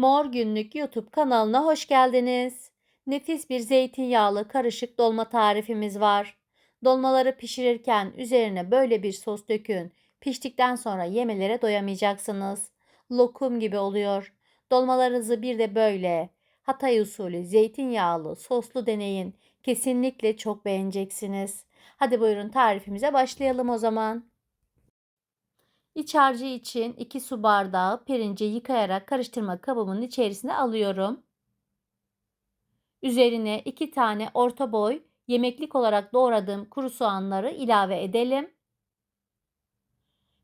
Mor Günlük YouTube kanalına hoş geldiniz. Nefis bir zeytinyağlı karışık dolma tarifimiz var. Dolmaları pişirirken üzerine böyle bir sos dökün. Piştikten sonra yemelere doyamayacaksınız. Lokum gibi oluyor. Dolmalarınızı bir de böyle Hatay usulü zeytinyağlı soslu deneyin. Kesinlikle çok beğeneceksiniz. Hadi buyurun tarifimize başlayalım o zaman. İç harcı için 2 su bardağı pirinci yıkayarak karıştırma kabımın içerisine alıyorum. Üzerine 2 tane orta boy yemeklik olarak doğradığım kuru soğanları ilave edelim.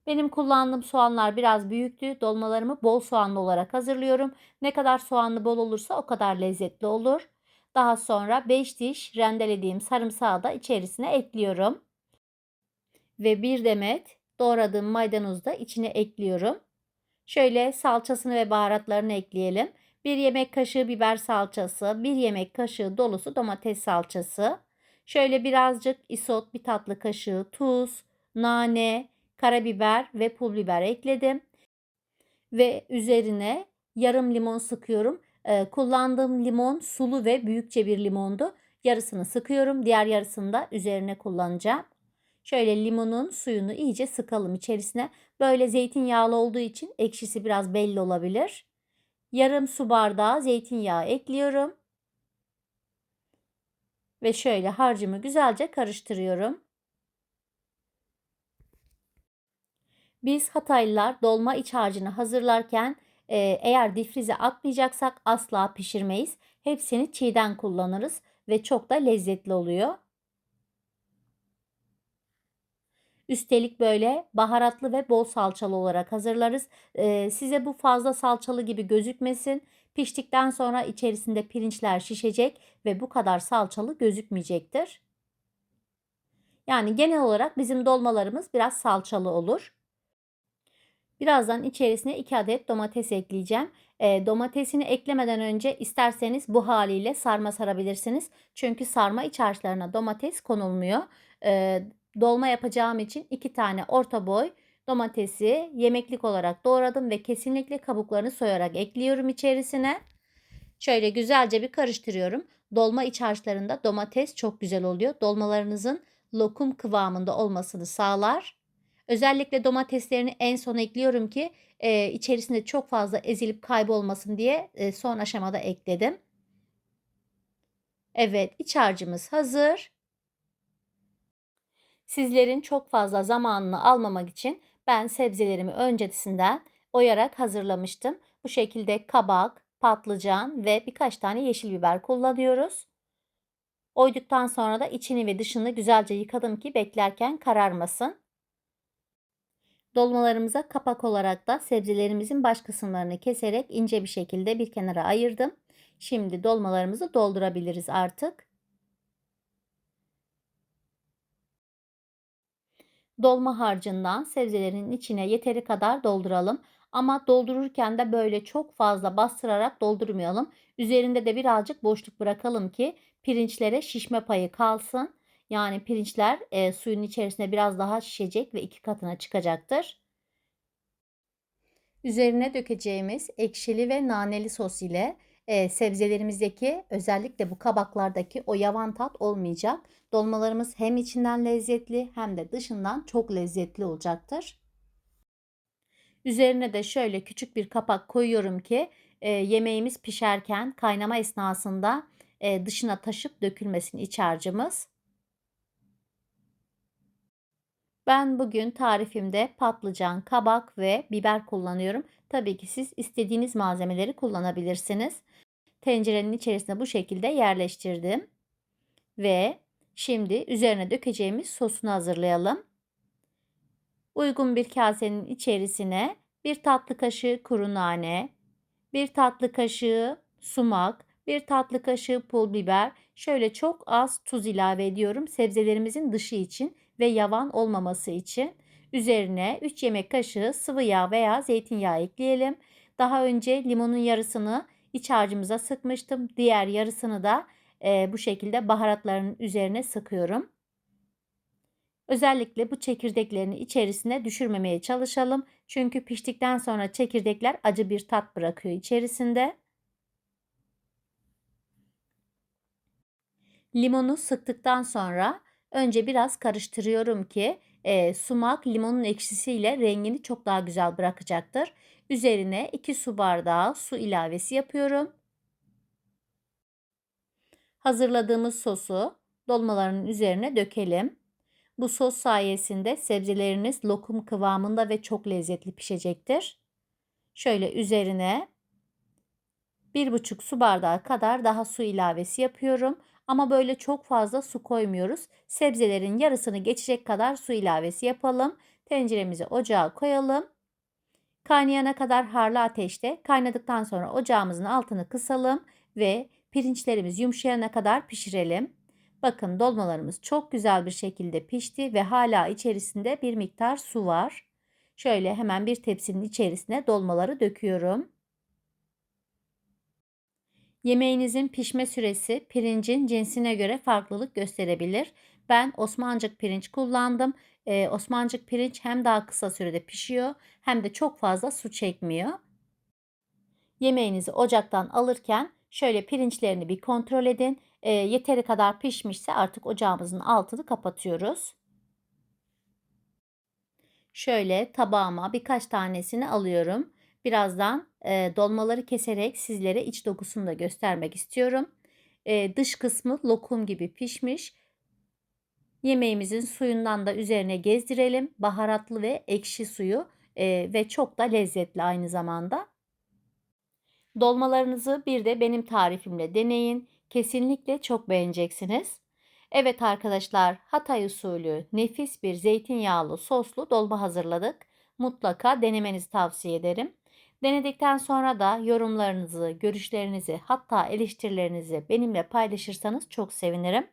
Benim kullandığım soğanlar biraz büyüktü. Dolmalarımı bol soğanlı olarak hazırlıyorum. Ne kadar soğanlı bol olursa o kadar lezzetli olur. Daha sonra 5 diş rendelediğim sarımsağı da içerisine ekliyorum. Ve bir demet doğradığım maydanozu da içine ekliyorum. Şöyle salçasını ve baharatlarını ekleyelim. 1 yemek kaşığı biber salçası, 1 yemek kaşığı dolusu domates salçası. Şöyle birazcık isot, bir tatlı kaşığı tuz, nane, karabiber ve pul biber ekledim. Ve üzerine yarım limon sıkıyorum. Ee, kullandığım limon sulu ve büyükçe bir limondu. Yarısını sıkıyorum. Diğer yarısını da üzerine kullanacağım. Şöyle limonun suyunu iyice sıkalım içerisine. Böyle zeytinyağlı olduğu için ekşisi biraz belli olabilir. Yarım su bardağı zeytinyağı ekliyorum. Ve şöyle harcımı güzelce karıştırıyorum. Biz Hataylılar dolma iç harcını hazırlarken e, eğer difrize atmayacaksak asla pişirmeyiz. Hepsini çiğden kullanırız ve çok da lezzetli oluyor. Üstelik böyle baharatlı ve bol salçalı olarak hazırlarız. Ee, size bu fazla salçalı gibi gözükmesin. Piştikten sonra içerisinde pirinçler şişecek ve bu kadar salçalı gözükmeyecektir. Yani genel olarak bizim dolmalarımız biraz salçalı olur. Birazdan içerisine 2 adet domates ekleyeceğim. E, domatesini eklemeden önce isterseniz bu haliyle sarma sarabilirsiniz. Çünkü sarma iç harçlarına domates konulmuyor. E, dolma yapacağım için 2 tane orta boy domatesi yemeklik olarak doğradım ve kesinlikle kabuklarını soyarak ekliyorum içerisine. Şöyle güzelce bir karıştırıyorum. Dolma iç harçlarında domates çok güzel oluyor. Dolmalarınızın lokum kıvamında olmasını sağlar. Özellikle domateslerini en son ekliyorum ki e, içerisinde çok fazla ezilip kaybolmasın diye e, son aşamada ekledim. Evet iç harcımız hazır. Sizlerin çok fazla zamanını almamak için ben sebzelerimi öncesinden oyarak hazırlamıştım. Bu şekilde kabak, patlıcan ve birkaç tane yeşil biber kullanıyoruz. Oyduktan sonra da içini ve dışını güzelce yıkadım ki beklerken kararmasın. Dolmalarımıza kapak olarak da sebzelerimizin baş kısımlarını keserek ince bir şekilde bir kenara ayırdım. Şimdi dolmalarımızı doldurabiliriz artık. Dolma harcından sebzelerin içine yeteri kadar dolduralım. Ama doldururken de böyle çok fazla bastırarak doldurmayalım. Üzerinde de birazcık boşluk bırakalım ki pirinçlere şişme payı kalsın. Yani pirinçler e, suyun içerisinde biraz daha şişecek ve iki katına çıkacaktır. Üzerine dökeceğimiz ekşili ve naneli sos ile e, sebzelerimizdeki özellikle bu kabaklardaki o yavan tat olmayacak. Dolmalarımız hem içinden lezzetli hem de dışından çok lezzetli olacaktır. Üzerine de şöyle küçük bir kapak koyuyorum ki e, yemeğimiz pişerken kaynama esnasında e, dışına taşıp dökülmesin iç harcımız. Ben bugün tarifimde patlıcan, kabak ve biber kullanıyorum. Tabii ki siz istediğiniz malzemeleri kullanabilirsiniz. Tencerenin içerisine bu şekilde yerleştirdim. Ve şimdi üzerine dökeceğimiz sosunu hazırlayalım. Uygun bir kasenin içerisine bir tatlı kaşığı kuru nane, bir tatlı kaşığı sumak, bir tatlı kaşığı pul biber, şöyle çok az tuz ilave ediyorum sebzelerimizin dışı için ve yavan olmaması için. Üzerine 3 yemek kaşığı sıvı yağ veya zeytinyağı ekleyelim. Daha önce limonun yarısını iç harcımıza sıkmıştım. Diğer yarısını da e, bu şekilde baharatların üzerine sıkıyorum. Özellikle bu çekirdeklerini içerisine düşürmemeye çalışalım. Çünkü piştikten sonra çekirdekler acı bir tat bırakıyor içerisinde. Limonu sıktıktan sonra önce biraz karıştırıyorum ki e, sumak limonun ekşisiyle rengini çok daha güzel bırakacaktır. Üzerine 2 su bardağı su ilavesi yapıyorum. Hazırladığımız sosu dolmaların üzerine dökelim. Bu sos sayesinde sebzeleriniz lokum kıvamında ve çok lezzetli pişecektir. Şöyle üzerine 1,5 su bardağı kadar daha su ilavesi yapıyorum. Ama böyle çok fazla su koymuyoruz. Sebzelerin yarısını geçecek kadar su ilavesi yapalım. Tenceremizi ocağa koyalım. Kaynayana kadar harlı ateşte kaynadıktan sonra ocağımızın altını kısalım ve pirinçlerimiz yumuşayana kadar pişirelim. Bakın dolmalarımız çok güzel bir şekilde pişti ve hala içerisinde bir miktar su var. Şöyle hemen bir tepsinin içerisine dolmaları döküyorum. Yemeğinizin pişme süresi pirincin cinsine göre farklılık gösterebilir. Ben Osmancık pirinç kullandım. Ee, Osmancık pirinç hem daha kısa sürede pişiyor hem de çok fazla su çekmiyor. Yemeğinizi ocaktan alırken şöyle pirinçlerini bir kontrol edin. E, yeteri kadar pişmişse artık ocağımızın altını kapatıyoruz. Şöyle tabağıma birkaç tanesini alıyorum. Birazdan e, dolmaları keserek sizlere iç dokusunu da göstermek istiyorum. E, dış kısmı lokum gibi pişmiş. Yemeğimizin suyundan da üzerine gezdirelim. Baharatlı ve ekşi suyu e, ve çok da lezzetli aynı zamanda. Dolmalarınızı bir de benim tarifimle deneyin. Kesinlikle çok beğeneceksiniz. Evet arkadaşlar Hatay usulü nefis bir zeytinyağlı soslu dolma hazırladık. Mutlaka denemenizi tavsiye ederim. Denedikten sonra da yorumlarınızı, görüşlerinizi hatta eleştirilerinizi benimle paylaşırsanız çok sevinirim.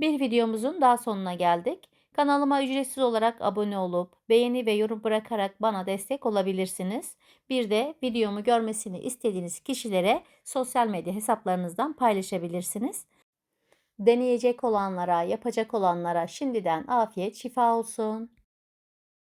Bir videomuzun daha sonuna geldik. Kanalıma ücretsiz olarak abone olup beğeni ve yorum bırakarak bana destek olabilirsiniz. Bir de videomu görmesini istediğiniz kişilere sosyal medya hesaplarınızdan paylaşabilirsiniz. Deneyecek olanlara, yapacak olanlara şimdiden afiyet, şifa olsun.